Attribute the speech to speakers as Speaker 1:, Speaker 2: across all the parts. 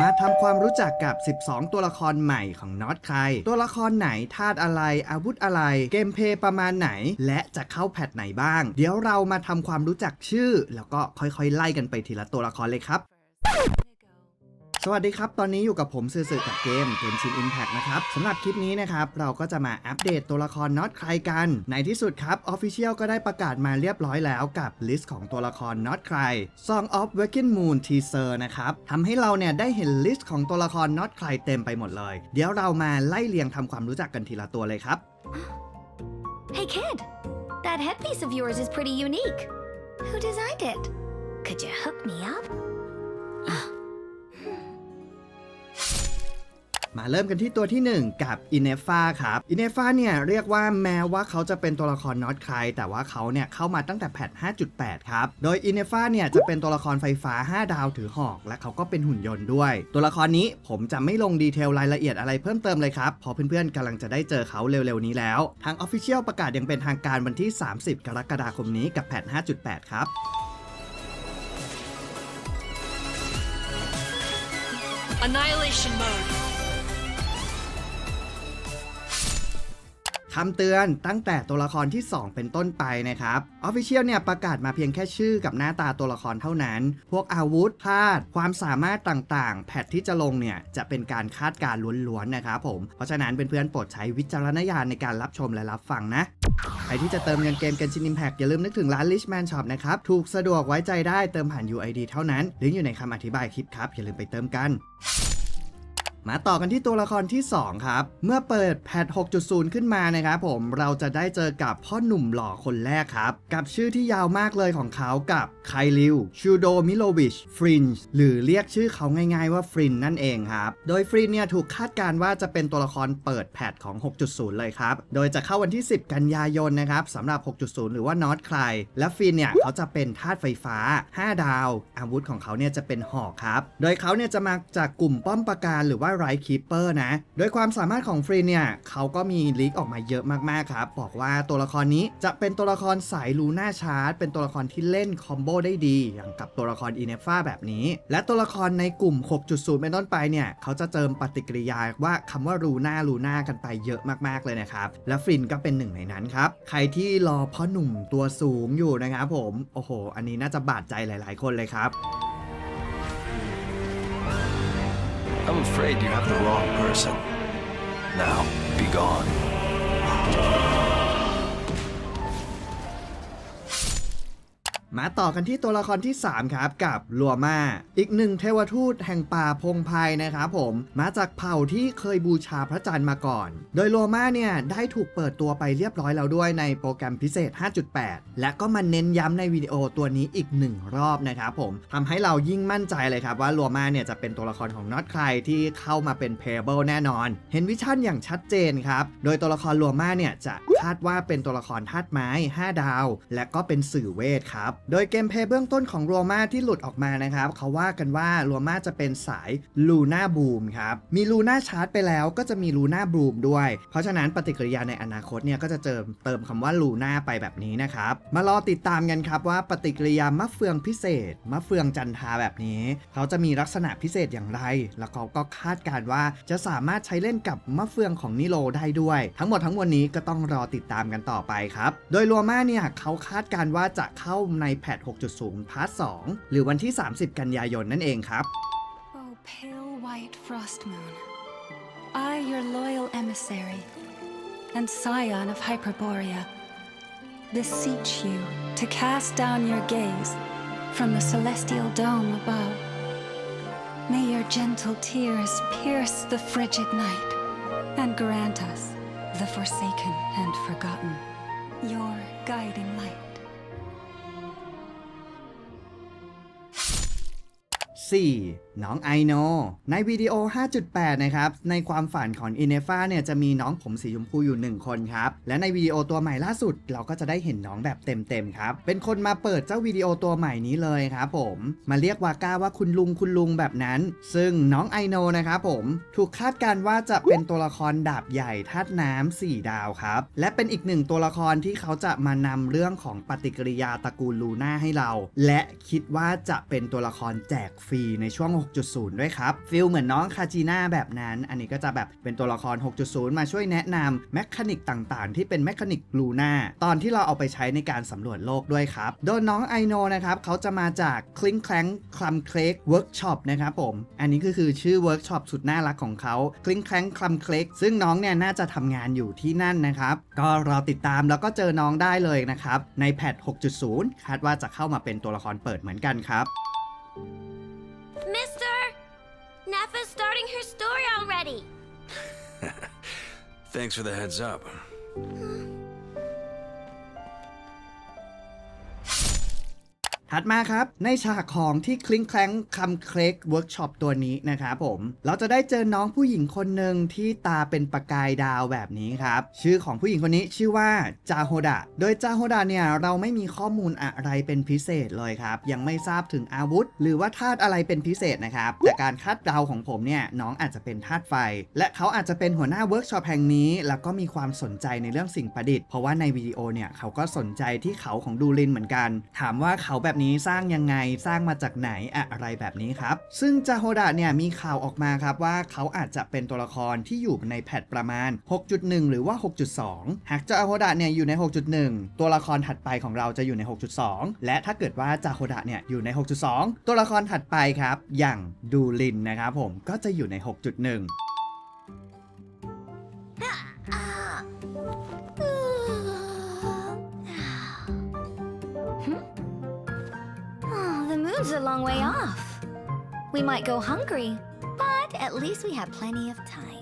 Speaker 1: มาทำความรู้จักกับ 12 ตัวละครใหม่ของน็อตใคร ตัวละครไหนธาตุอะไร อาวุธอะไร เกมเพย์ประมาณไหน และจะเข้าแพทไหนบ้าง เดี๋ยวเรามาทำความรู้จักชื่อ แล้วก็ค่อยๆ ไล่กันไปทีละตัวละครเลยครับ สวัสดีครับ ตอนนี้อยู่กับผมซื่อๆกับเกมเกมชินอิมแพ t นะครับสำหรับคลิปนี้นะครับ เราก็จะมาอัปเดตตัวละครน็อตใครกัน ในที่สุดครับ Official ก็ได้ประกาศมาเรียบร้อยแล้วกับลิสต์ของตัวละครน็อตใคร Song of Waking Moon Teaser นะครับทำให้เราเนี่ยได้เห็นลิสต์ของตัวละครน็อตใครเต็มไปหมดเลย เดี๋ยวเรามาไล่เรียงทำความรู้จักกันทีละตัวเลยครับ
Speaker 2: Hey kid, that headpiece of yours is pretty unique. Who designed it? Could you hook me up?
Speaker 1: มาเริ่มกันที่ตัวที่ 1 กับอินเนฟาครับอินเนฟาเนี่ยเรียกว่าแม้ว่าเขาจะเป็นตัวละครน็อตใครแต่ว่าเขาเนี่ยเข้ามาตั้งแต่แพท5.8 ครับ โดยอินเนฟาเนี่ยจะเป็นตัวละครไฟฟ้า 5 ดาวถือหอก และเขาก็เป็นหุ่นยนต์ด้วย ตัวละครนี้ผมจะไม่ลงดีเทลรายละเอียดอะไรเพิ่มเติมเลยครับเพราะเพื่อนๆกำลังจะได้เจอเขาเร็วๆนี้แล้ว ทาง Official ประกาศย่างเป็นทางการวันที่ 30 กรกฎาคมนี้กับแพท5.8 ครับ
Speaker 3: Annihilation mode.
Speaker 1: คำเตือนตั้งแต่ตัวละครที่ 2 เป็นต้นไปนะครับ Official เนี่ยประกาศมาเพียงแค่ชื่อกับหน้าตาตัวละครเท่านั้น พวกอาวุธธาตุความสามารถต่างๆ แพทที่จะลงเนี่ยจะเป็นการคาดการล้วนๆนะครับผม เพราะฉะนั้นเพื่อนๆโปรดใช้วิจารณญาณในการรับชมและรับฟังนะ ใครที่จะเติมเงินเกม Genshin Impact อย่าลืมนึกถึงร้าน Richman Shop นะครับ ถูกสะดวกไว้ใจได้เติมผ่าน UID เท่านั้นลิงก์อยู่ในคำอธิบายคลิปครับอย่าลืมไปเติมกัน มาต่อกันที่ตัวละครที่ 2 ครับ เมื่อเปิดแพท 6.0 ขึ้นมานะครับผมเราจะได้เจอกับพ่อหนุ่มหล่อคนแรกครับ กับชื่อที่ยาวมากเลยของเขากับไคลิวชูโดมิโลวิชฟรินหรือเรียกชื่อเขาง่ายๆว่าฟรินนั่นเองครับ โดยฟรินเนี่ยถูกคาดการณ์ว่าจะเป็นตัวละครเปิดแพทของ 6.0 เลยครับ โดยจะเข้าวันที่ 10 กันยายนนะครับสำหรับ 6.0 หรือว่านอตใครและฟรินเนี่ยเขาจะเป็นธาตุไฟฟ้า 5 ดาว อาวุธของเขาเนี่ยจะเป็นหอกครับโดยเขาเนี่ยจะมาจากกลุ่มป้อมปราการหรือว่าไรคีเปอร์นะ โดยความสามารถของฟรีเนี่ยเขาก็มีลีกออกมาเยอะมากๆครับ บอกว่าตัวละครนี้จะเป็นตัวละครสายลูน่าชาร์จเป็นตัวละครที่เล่นคอมโบได้ดี อย่างกับตัวละครอีเนฟ้าแบบนี้ และตัวละครในกลุ่ม 6.0 เป็นต้นไปเนี่ยเขาจะเติมปฏิกิริยาว่าคำว่าลูน่าลูน่ากันไปเยอะมากๆเลยนะครับ และฟรินก็เป็นหนึ่งในนั้นครับ ใครที่รอพ่อหนุ่มตัวสูงอยู่นะครับผม โอ้โห อันนี้น่าจะบาดใจหลาย ๆ คนเลยครับ
Speaker 4: afraid you have the wrong person. Now, be gone.
Speaker 1: มาต่อกันที่ตัวละครที่ 3 ครับ กับลัวมาอีกหนึ่งเทวทูตแห่งป่าพงไพรนะครับผมมาจากเผ่าที่เคยบูชาพระจันทร์มาก่อน โดยลัวมาเนี่ยได้ถูกเปิดตัวไปเรียบร้อยแล้วด้วยในโปรแกรมพิเศษ 5.8 และก็มาเน้นย้ำในวิดีโอตัวนี้อีกหนึ่งรอบนะครับผมทำให้เรายิ่งมั่นใจเลยครับว่าลัวมาเนี่ยจะเป็นตัวละครของน็อตใครที่เข้ามาเป็นเพเบิลแน่นอน เห็นวิชั่นอย่างชัดเจนครับโดยตัวละครลัวมาเนี่ยจะคาดว่าเป็นตัวละครธาตุไม้ 5 ดาว และก็เป็นสื่อเวทครับโดยเกมเพย์เบื้องต้นของโรมาที่หลุดออกมานะครับ เขาว่ากันว่าโรมาจะเป็นสายลูน่าบูมครับ มีลูน่าชาร์จไปแล้วก็จะมีลูน่าบูมด้วย เพราะฉะนั้นปฏิกิริยาในอนาคตเนี่ยก็จะเติมเติมคำว่าลูน่าไปแบบนี้นะครับ มารอติดตามกันครับว่าปฏิกิริยามะเฟืองพิเศษ มะเฟืองจันทาแบบนี้ เขาจะมีลักษณะพิเศษอย่างไร แล้วเขาก็คาดการณ์ว่าจะสามารถใช้เล่นกับมะเฟืองของนิโรได้ด้วย ทั้งหมดทั้งมวลนี้ก็ต้องรอติดตามกันต่อไปครับ โดยลัวมาเนี่ยเขาคาดการณ์ว่าจะเข้าใน แพท 6.0 พาร์ท 2 หรือวันที่ 30 กันยายนนั่นเองครับ
Speaker 5: Oh, pale white frost moon, I, your loyal emissary, and scion of Hyperborea, beseech you to cast down your gaze from the celestial dome above. May your gentle tears pierce the frigid night and grant us, the forsaken and forgotten, your guiding light.
Speaker 1: 4. น้องไอโนในวิดีโอ 5.8 นะครับ ในความฝันของอินเนฟ้าเนี่ยจะมีน้องผมสีชมพูอยู่ 1 คนครับ และในวิดีโอตัวใหม่ล่าสุด เราก็จะได้เห็นน้องแบบเต็มๆครับ เป็นคนมาเปิดเจ้าวิดีโอตัวใหม่นี้เลยครับผม มาเรียกวาก้าว่าคุณลุงคุณลุงแบบนั้น ซึ่งน้องไอโนนะครับผมถูกคาดการณ์ว่าจะเป็นตัวละครดาบใหญ่ธาตุน้ำ4ดาวครับ และเป็นอีกหนึ่งตัวละครที่เขาจะมานำเรื่องของปฏิกิริยาตระกูลลูน่าให้เรา และคิดว่าจะเป็นตัวละครแจกฟรีในช่วง 6.0 ด้วยครับฟิลเหมือนน้องคาจีน่าแบบนั้น อันนี้ก็จะแบบเป็นตัวละคร 6.0 มาช่วยแนะนำแมคานิกต่างๆ ที่เป็นแมคานิกลูน่าตอนที่เราเอาไปใช้ในการสำรวจโลกด้วยครับ โดยน้องไอโนนะครับเขาจะมาจากคลิ้งแคลงคลัมเคลกเวิร์กช็อปนะครับผมอันนี้ก็คือชื่อเวิร์กช็อปสุดน่ารักของเขาคลิ้งแคลงคลัมเคลกซึ่งน้องเนี่ยน่าจะทำงานอยู่ที่นั่นนะครับก็รอติดตามแล้วก็เจอน้องได้เลยนะครับในแพท6.0 คาดว่าจะเข้ามาเป็นตัวละครเปิดเหมือนกันครับ
Speaker 2: Mister! Nafa's starting her story already.
Speaker 4: Thanks for the heads up. Hmm.
Speaker 1: ถัดมาครับ ในฉากของที่คลิงแคลงคำเคลกเวิร์กช็อปตัวนี้นะครับผม เราจะได้เจอน้องผู้หญิงคนหนึ่งที่ตาเป็นประกายดาวแบบนี้ครับ ชื่อของผู้หญิงคนนี้ชื่อว่าจาโฮดะ โดยจาโฮดะเนี่ยเราไม่มีข้อมูลอะไรเป็นพิเศษเลยครับ ยังไม่ทราบถึงอาวุธ หรือว่าธาตุอะไรเป็นพิเศษนะครับ แต่การคาดเดาของผมเนี่ยน้องอาจจะเป็นธาตุไฟ และเขาอาจจะเป็นหัวหน้าเวิร์กช็อปแห่งนี้ แล้วก็มีความสนใจในเรื่องสิ่งประดิษฐ์ เพราะว่าในวิดีโอเนี่ยเขาก็สนใจที่เขาของดูลินเหมือนกัน ถามว่าเขาแบบนี้สร้างยังไงสร้างมาจากไหนอะไรแบบนี้ครับ ซึ่งจาโฮดะเนี่ยมีข่าวออกมาครับว่าเขาอาจจะเป็นตัวละครที่อยู่ในแพทประมาณ 6.1 หรือว่า 6.2 หากจาโฮดะเนี่ยอยู่ใน 6.1 ตัวละครถัดไปของเราจะอยู่ใน 6.2 และถ้าเกิดว่าจาโฮดะเนี่ยอยู่ใน 6.2 ตัวละครถัดไปครับ อย่างดูลินนะครับผมก็จะอยู่ใน 6.1
Speaker 2: hmm? Moon's a long way off. We might go hungry, but at least we have plenty of time.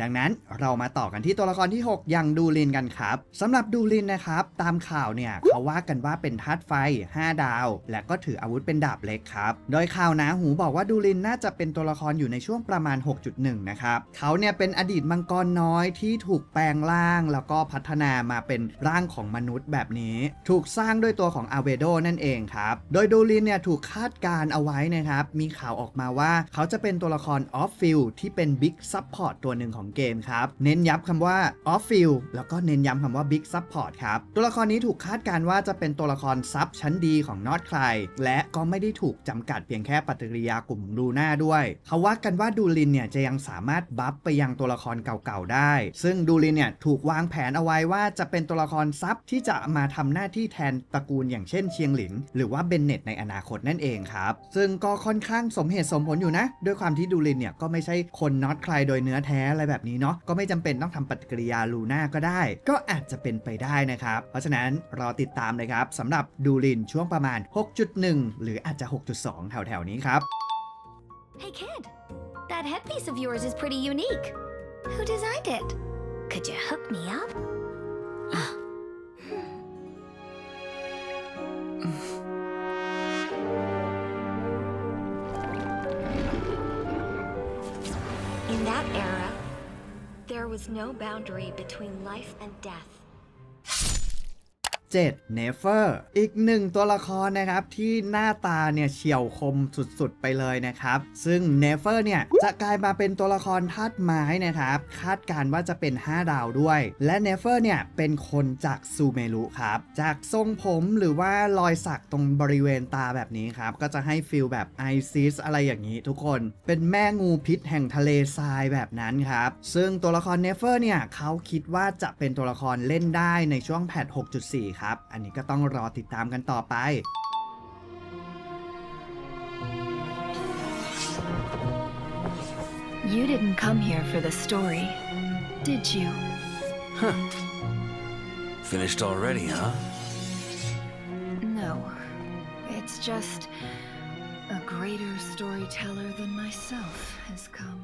Speaker 1: ดังนั้นเรามาต่อกันที่ตัวละครที่ 6 อย่างดูลินกันครับสำหรับดูลินนะครับ ตามข่าวเนี่ยเขาว่ากันว่าเป็นธาตุไฟ 5 ดาว และก็ถืออาวุธเป็นดาบเล็กครับ โดยข่าวนาหูบอกว่าดูลินน่าจะเป็นตัวละครอยู่ในช่วงประมาณ 6.1 นะครับเขาเนี่ยเป็นอดีตมังกรน้อยที่ถูกแปลงร่าง แล้วก็พัฒนามาเป็นร่างของมนุษย์แบบนี้ ถูกสร้างด้วยตัวของอาเวโดนั่นเองครับโดยดูลินเนี่ยถูกคาดการณ์เอาไว้นะครับมีข่าวออกมาว่าเขาจะเป็นตัวละครออฟฟิลที่เป็นบิ๊กซัพพอร์ตตัวหนึ่งของเกมครับ เน้นย้ำคำว่าออฟฟิลแล้วก็เน้นย้ำคำว่าบิ๊กซัพพอร์ตครับ ตัวละครนี้ถูกคาดการณ์ว่าจะเป็นตัวละครซับชั้นดีของนอตใครและก็ไม่ได้ถูกจำกัดเพียงแค่ปฏิกิริยากลุ่มลูน่าด้วย เขาว่ากันว่าดูลินเนี่ยจะยังสามารถบัฟไปยังตัวละครเก่าๆได้ ซึ่งดูลินเนี่ยถูกวางแผนเอาไว้ว่าจะเป็นตัวละครซับที่จะมาทำหน้าที่แทนตระกูลอย่างเช่นเชียงหลินหรือว่าเบนเน็ตในอนาคตนั่นเองครับ ซึ่งก็ค่อนข้างสมเหตุสมผลอยู่นะ ด้วยความที่ดูลินเนี่ยก็ไม่ใช่คนน็อตใครโดยเนื้อแท้อะไรแบบแบบนี้เนาะก็ไม่จำเป็นต้องทำปฏิกิริยาลูน่าก็ได้ ก็อาจจะเป็นไปได้นะครับ เพราะฉะนั้นรอติดตามเลยครับสำหรับดูลินช่วงประมาณ 6.1 หรืออาจจะ 6.2 แถวๆนี้ครับ
Speaker 2: Hey, kid. That headpiece of yours is pretty unique. Who designed it? Could you hook me up?
Speaker 6: Was no boundary between life and death.
Speaker 1: 7. เนเฟอร์อีกหนึ่งตัวละครนะครับที่หน้าตาเนี่ยเฉียวคมสุดๆไปเลยนะครับซึ่งเนเฟอร์เนี่ยจะกลายมาเป็นตัวละครธาตุไม้นะครับคาดการณ์ว่าจะเป็น 5 ดาวด้วย และเนเฟอร์เนี่ยเป็นคนจากซูเมรุครับจากทรงผมหรือว่ารอยสักตรงบริเวณตาแบบนี้ครับก็จะให้ฟิลแบบไอซิสอะไรอย่างนี้ทุกคน เป็นแม่งูพิษแห่งทะเลทรายแบบนั้นครับซึ่งตัวละครเนเฟอร์เนี่ยเขาคิดว่าจะเป็นตัวละครเล่นได้ในช่วงแพท6.4ครับ อันนี้ก็ต้องรอติดตามกันต่อไป
Speaker 5: You didn't come here for the story, did you?
Speaker 4: Finished already, huh?
Speaker 5: No. It's just a greater storyteller than myself has come.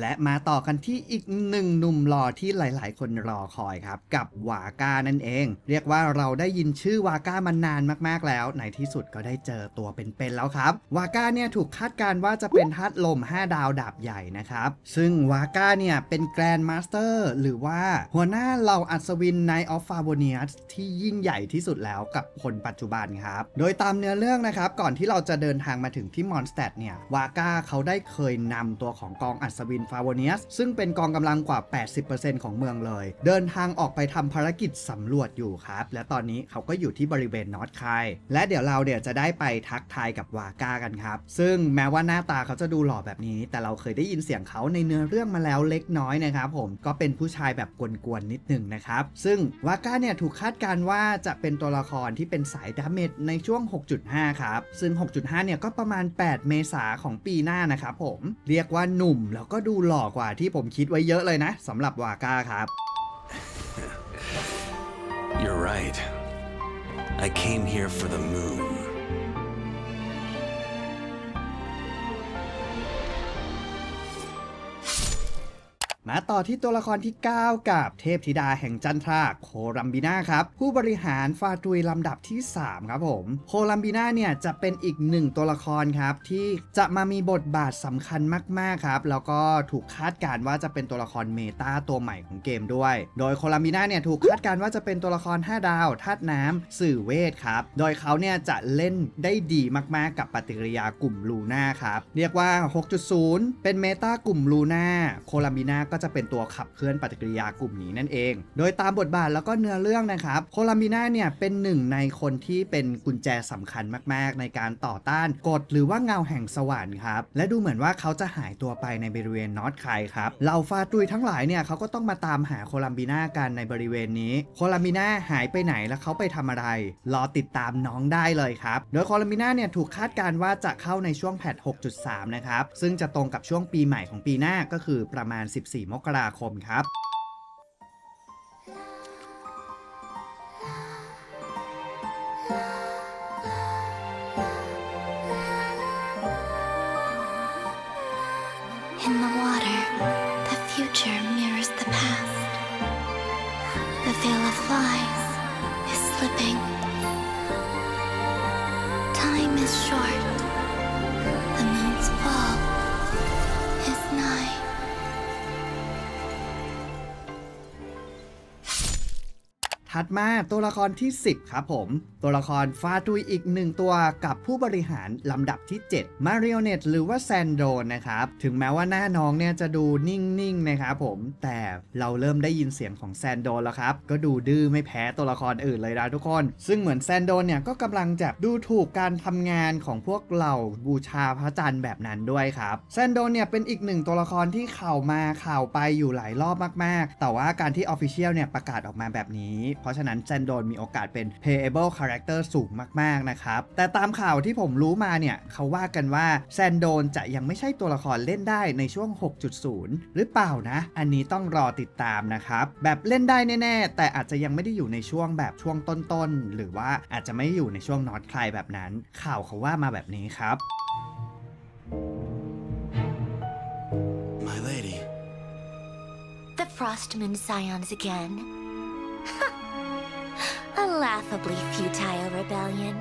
Speaker 1: และมาต่อกันที่อีกหนึ่งหนุ่มหล่อที่หลาย ๆ คนรอคอยครับ กับวาก้านั่นเอง เรียกว่าเราได้ยินชื่อวาก้ามานานมาก ๆ แล้ว ในที่สุดก็ได้เจอตัวเป็น ๆ แล้วครับ วาก้าเนี่ยถูกคาดการณ์ว่าจะเป็นธาตุลม 5 ดาวดาบใหญ่นะครับ ซึ่งวาก้าเนี่ยเป็นแกรนด์มาสเตอร์หรือว่าหัวหน้าเหล่าอัศวินในออฟฟาโบเนียสที่ยิ่งใหญ่ที่สุดแล้วกับคนปัจจุบันครับ โดยตามเนื้อเรื่องนะครับก่อนที่เราจะเดินทางมาถึงที่มอนสเตดเนี่ยวาก้าเขาได้เคยนำตัวของกองอัศวินนฟาวเนียสซึ่งเป็นกองกำลังกว่า 80%ของเมืองเลย เดินทางออกไปทำภารกิจสำรวจอยู่ครับ และตอนนี้เขาก็อยู่ที่บริเวณนอตไคและเดี๋ยวเราเดี๋ยวจะได้ไปทักทายกับวาก้ากันครับ ซึ่งแม้ว่าหน้าตาเขาจะดูหล่อแบบนี้ แต่เราเคยได้ยินเสียงเขาในเนื้อเรื่องมาแล้วเล็กน้อยนะครับผมก็เป็นผู้ชายแบบกวนๆนิดหนึ่งนะครับ ซึ่งวาก้าเนี่ยถูกคาดการณ์ว่าจะเป็นตัวละครที่เป็นสายดาเมจในช่วง 6.5 ครับ ซึ่ง 6.5 เนี่ยก็ประมาณ 8 เมษาของปีหน้านะครับผม เรียกว่าหนุ่มแล้วก็ดูหล่อกว่าที่ผมคิดไว้เยอะเลยนะสำหรับวาก้าครับ
Speaker 4: You're right. I came here for the moon.
Speaker 1: มาต่อที่ตัวละครที่ 9 กับเทพธิดาแห่งจันทราโคลัมบิน่าครับ ผู้บริหารฟาตุยลำดับที่ 3 ครับผม โคลัมบิน่าเนี่ยจะเป็นอีกหนึ่งตัวละครครับ ที่จะมามีบทบาทสำคัญมาก ๆ ครับ แล้วก็ถูกคาดการณ์ว่าจะเป็นตัวละครเมตาตัวใหม่ของเกมด้วย โดยโคลัมบิน่าเนี่ยถูกคาดการณ์ว่าจะเป็นตัวละคร 5 ดาวธาตุน้ำสื่อเวทครับ โดยเขาเนี่ยจะเล่นได้ดีมากๆ กับปฏิกิริยากลุ่มลูน่าครับเรียกว่า 6.0 เป็นเมตากลุ่มลูน่าโคลัมบิน่าก็จะเป็นตัวขับเคลื่อนปฏิกิริยากลุ่มนี้นั่นเอง โดยตามบทบาทแล้วก็เนื้อเรื่องนะครับโคลัมบิน่าเนี่ยเป็นหนึ่งในคนที่เป็นกุญแจสำคัญมาก ๆ ในการต่อต้านกฎหรือว่าเงาแห่งสวรรค์ครับและดูเหมือนว่าเขาจะหายตัวไปในบริเวณนอตไคครับเหล่าฟาตุยทั้งหลายเนี่ยเขาก็ต้องมาตามหาโคลัมบิน่ากันในบริเวณนี้ โคลัมบิน่าหายไปไหนแล้วเขาไปทำอะไร รอติดตามน้องได้เลยครับ โดยโคลัมบิน่าเนี่ยถูกคาดการณ์ว่าจะเข้าในช่วงแพท6.3 นะครับ ซึ่งจะตรงกับช่วงปีใหม่ของปีหน้าก็คือประมาณ 14มกราคมครับ ถัดมาตัวละครที่ 10 ครับผม ตัวละครฟาตุยอีกหนึ่งตัวกับผู้บริหารลำดับที่ 7 มาริโอเนตหรือว่าแซนโดนนะครับ ถึงแม้ว่าหน้าน้องเนี่ยจะดูนิ่งๆนะครับผม แต่เราเริ่มได้ยินเสียงของแซนโดนแล้วครับ ก็ดูดื้อไม่แพ้ตัวละครอื่นเลยนะทุกคน ซึ่งเหมือนแซนโดนเนี่ยก็กำลังจะดูถูกการทำงานของพวกเหล่าบูชาพระจันทร์แบบนั้นด้วยครับ แซนโดนเนี่ยเป็นอีกหนึ่งตัวละครที่ข่าวมาข่าวไปอยู่หลายรอบมาก ๆ แต่ว่าการที่ Official เนี่ยประกาศออกมาแบบนี้เพราะฉะนั้นแซนโดนมีโอกาสเป็น playable character สูงมากๆนะครับ แต่ตามข่าวที่ผมรู้มาเนี่ยเขาว่ากันว่าแซนโดนจะยังไม่ใช่ตัวละครเล่นได้ในช่วง 6.0 หรือเปล่านะ อันนี้ต้องรอติดตามนะครับ แบบเล่นได้แน่ ๆ แต่อาจจะยังไม่ได้อยู่ในช่วงแบบช่วงต้นๆ หรือว่าอาจจะไม่อยู่ในช่วงนอตคลายแบบนั้น ข่าวเขาว่ามาแบบนี้ครับ
Speaker 4: My lady.
Speaker 2: The Frostmoon Scions again. A laughably futile rebellion.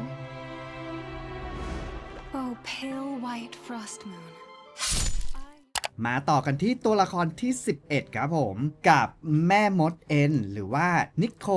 Speaker 5: Oh, pale white frost moon.
Speaker 1: มาต่อกันที่ตัวละครที่ 11 ครับผม กับแม่มดเอ็นหรือว่านิโค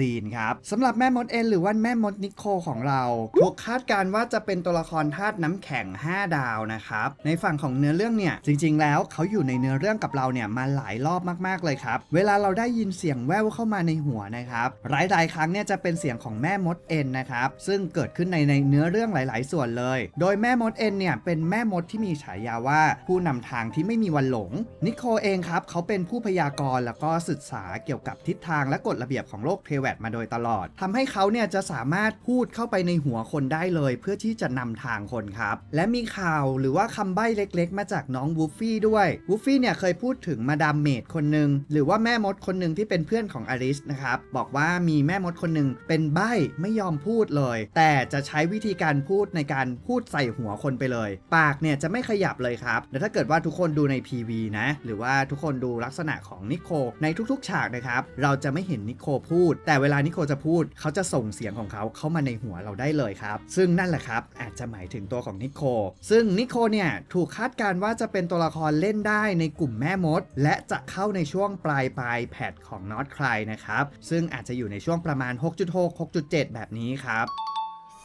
Speaker 1: ลีนครับสำหรับแม่มดเอ็นหรือว่าแม่มดนิโคของเราถูกคาดการณ์ว่าจะเป็นตัวละครธาตุน้ำแข็ง 5 ดาวนะครับ ในฝั่งของเนื้อเรื่องเนี่ย จริง ๆ แล้วเขาอยู่ในเนื้อเรื่องกับเราเนี่ยมาหลายรอบมากๆเลยครับ เวลาเราได้ยินเสียงแว่วเข้ามาในหัวนะครับหลายๆครั้งเนี่ยจะเป็นเสียงของแม่มดเอ็นนะครับซึ่งเกิดขึ้นในในเนื้อเรื่องหลาย ๆ ส่วนเลย โดยแม่มดเอ็นเนี่ยเป็นแม่มดที่มีฉายาว่าผู้นำทางที่ไม่มีวันหลง นิโคเองครับเขาเป็นผู้พยากรณ์แล้วก็ศึกษาเกี่ยวกับทิศทางและกฎระเบียบของโลกเทแวดมาโดยตลอดทำให้เขาเนี่ยจะสามารถพูดเข้าไปในหัวคนได้เลย เพื่อที่จะนำทางคนครับ และมีข่าวหรือว่าคำใบ้เล็กๆ มาจากน้องวูฟฟี่ด้วยวูฟฟี่เนี่ยเคยพูดถึงมาดามเมดคนหนึ่งหรือว่าแม่มดคนหนึ่งที่เป็นเพื่อนของอลิสนะครับบอกว่ามีแม่มดคนหนึ่งเป็นใบ้ไม่ยอมพูดเลย แต่จะใช้วิธีการพูดในการพูดใส่หัวคนไปเลย ปากเนี่ยจะไม่ขยับเลยครับและถ้าเกิดว่าทุกคนดูใน PV นะ หรือว่าทุกคนดูลักษณะของนิโคในทุกๆ ฉากนะครับ เราจะไม่เห็นนิโคพูด แต่เวลานิโคจะพูด เขาจะส่งเสียงของเขาเข้ามาในหัวเราได้เลยครับ ซึ่งนั่นแหละครับ อาจจะหมายถึงตัวของนิโค ซึ่งนิโคเนี่ย ถูกคาดการณ์ว่าจะเป็นตัวละครเล่นได้ในกลุ่มแม่มด และจะเข้าในช่วงปลายปลายแพทของนอตคลายนะครับ ซึ่งอาจจะอยู่ในช่วงประมาณ 6.6 6.7 แบบนี้ครับ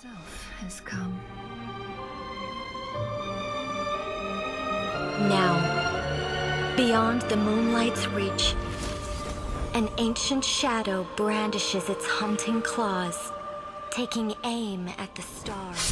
Speaker 5: self has come.
Speaker 6: Now, Beyond the moonlight's reach, an ancient shadow brandishes its hunting claws, taking aim at the stars.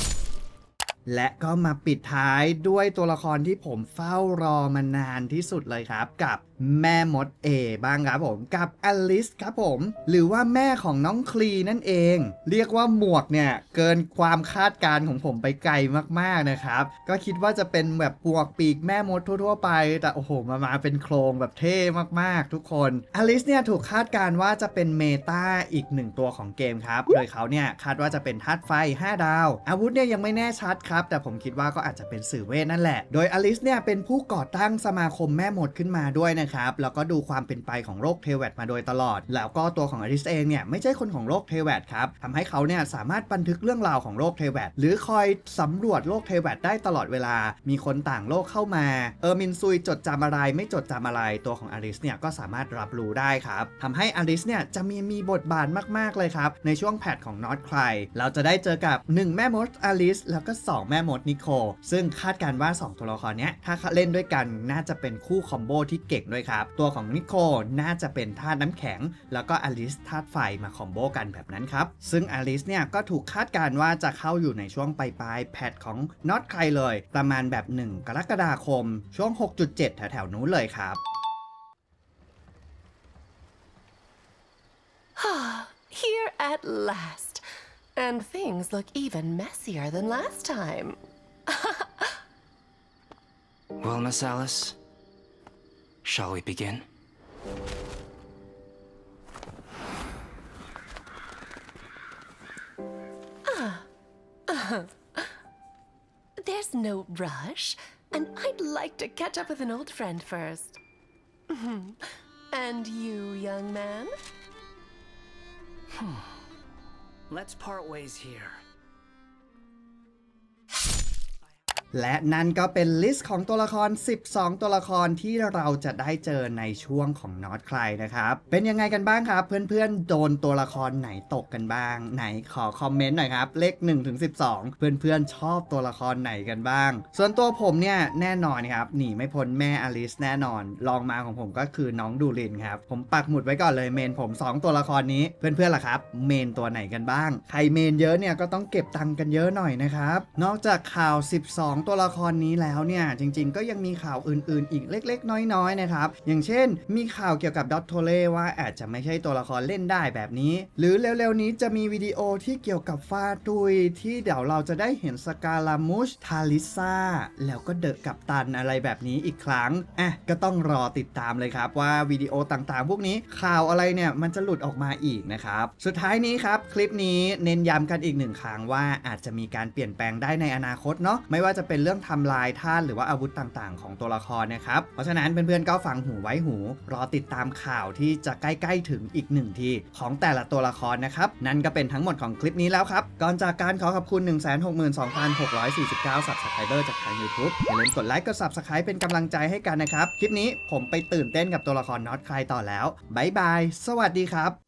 Speaker 1: และก็มาปิดท้ายด้วยตัวละครที่ผมเฝ้ารอมานานที่สุดเลยครับ กับแม่มดเอบ้างครับผมกับอลิสครับผม หรือว่าแม่ของน้องคลีนั่นเอง เรียกว่าหมวกเนี่ย เกินความคาดการณ์ของผมไปไกลมากๆนะครับ ก็คิดว่าจะเป็นแบบปวกปีกแม่มดทั่วๆไป แต่โอ้โหมามาเป็นโครงแบบเท่มากๆ ทุกคนอลิสเนี่ยถูกคาดการณ์ว่าจะเป็นเมตาอีกหนึ่งตัวของเกมครับ โดยเขาเนี่ยคาดว่าจะเป็นธาตุไฟ 5 ดาว อาวุธเนี่ยยังไม่แน่ชัดครับ แต่ผมคิดว่าก็อาจจะเป็นสื่อเวทนั่นแหละ โดยอลิสเนี่ยเป็นผู้ก่อตั้งสมาคมแม่มดขึ้นมาด้วยนะครับ แล้วก็ดูความเป็นไปของโรคเทวดมาโดยตลอด แล้วก็ตัวของอลิสเองเนี่ยไม่ใช่คนของโรคเทวดครับทำให้เขาเนี่ยสามารถบันทึกเรื่องราวของโรคเทวดหรือคอยสำรวจโลกเทวดได้ตลอดเวลา มีคนต่างโลกเข้ามา เออร์มินซุยจดจำอะไรไม่จดจำอะไร ตัวของอลิสเนี่ยก็สามารถรับรู้ได้ครับทำให้อลิสเนี่ยจะมีมีบทบาทมาก ๆ เลยครับ ในช่วงแพทของนอตใครเราจะได้เจอกับ 1 แม่มดอลิสแล้วก็ 2 แม่มดนิโคลซึ่งคาดการณ์ว่า 2 ตัวละครเนี้ยถ้าเล่นด้วยกันน่าจะเป็นคู่คอมโบที่เก่งด้วยครับ ตัวของนิโคลน่าจะเป็นธาตุน้ำแข็ง แล้วก็อลิสธาตุไฟมาคอมโบกันแบบนั้นครับ ซึ่งอลิสเนี่ยก็ถูกคาดการณ์ว่าจะเข้าอยู่ในช่วงปลายๆแพทของนอตใครเลย ประมาณแบบ 1 กรกฎาคม ช่วง 6.7 แถวๆนู้นเลยครับ
Speaker 7: Ah, here at last. And things look even messier than last time.
Speaker 8: Well, Miss Alice, shall we begin?
Speaker 7: There's no rush, and I'd like to catch up with an old friend first. and you, young man? Hmm.
Speaker 8: Let's part ways here.
Speaker 1: และนั่นก็เป็นลิสต์ของตัวละคร 12 ตัวละครที่เราจะได้เจอในช่วงของนอตใครนะครับ เป็นยังไงกันบ้างครับ เพื่อนๆ โดนตัวละครไหนตกกันบ้าง ไหนขอคอมเมนต์หน่อยครับ เลข1ถึง12 เพื่อนๆ ชอบตัวละครไหนกันบ้าง ส่วนตัวผมเนี่ยแน่นอนครับหนีไม่พ้นแม่อลิสแน่นอนลองมาของผมก็คือน้องดูลินครับ ผมปักหมุดไว้ก่อนเลยเมนผม 2 ตัวละครนี้เพื่อนๆล่ะครับ เมนตัวไหนกันบ้าง ใครเมนเยอะเนี่ยก็ต้องเก็บตังค์กันเยอะหน่อยนะครับนอกจากข่าว 12ตัวละครนี้แล้วเนี่ยจริงๆ ก็ยังมีข่าวอื่นๆ อีกเล็กๆ น้อยๆนะครับอย่างเช่น มีข่าวเกี่ยวกับดอตโทเลว่าอาจจะไม่ใช่ตัวละครเล่นได้แบบนี้ หรือเร็วๆนี้จะมีวิดีโอที่เกี่ยวกับฟาตุย ที่เดี๋ยวเราจะได้เห็นสกาลามุชทาลิซาแล้วก็เดอะกับตันอะไรแบบนี้อีกครั้งอะก็ต้องรอติดตามเลยครับว่าวิดีโอต่างๆ พวกนี้ข่าวอะไรเนี่ยมันจะหลุดออกมาอีกนะครับสุดท้ายนี้ครับคลิปนี้เน้นย้ำกันอีกหนึ่งครั้งว่าอาจจะมีการเปลี่ยนแปลงได้ในอนาคตเนาะไม่ว่าจะเป็นเรื่องทำลายท่านหรือว่าอาวุธต่างๆ ของตัวละครนะครับ เพราะฉะนั้นเพื่อนๆก็ฟังหูไว้หู รอติดตามข่าวที่จะใกล้ๆถึงอีกหนึ่งทีของแต่ละตัวละครนะครับ นั่นก็เป็นทั้งหมดของคลิปนี้แล้วครับ ก่อนจากการขอขอบคุณ 162,649 subscriber จากทาง YouTube อย่าลืมกดไลค์กด subscribe เป็นกำลังใจให้กันนะครับ คลิปนี้ผมไปตื่นเต้นกับตัวละครน็อตใครต่อแล้วบายบาย สวัสดีครับ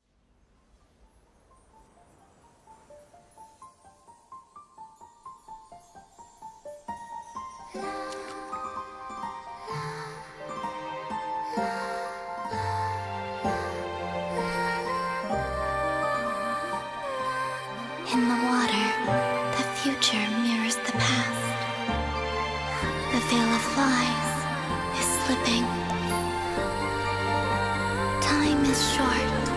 Speaker 2: in
Speaker 9: the water, the future mirrors the past. The veil of lies is slipping. Time is short.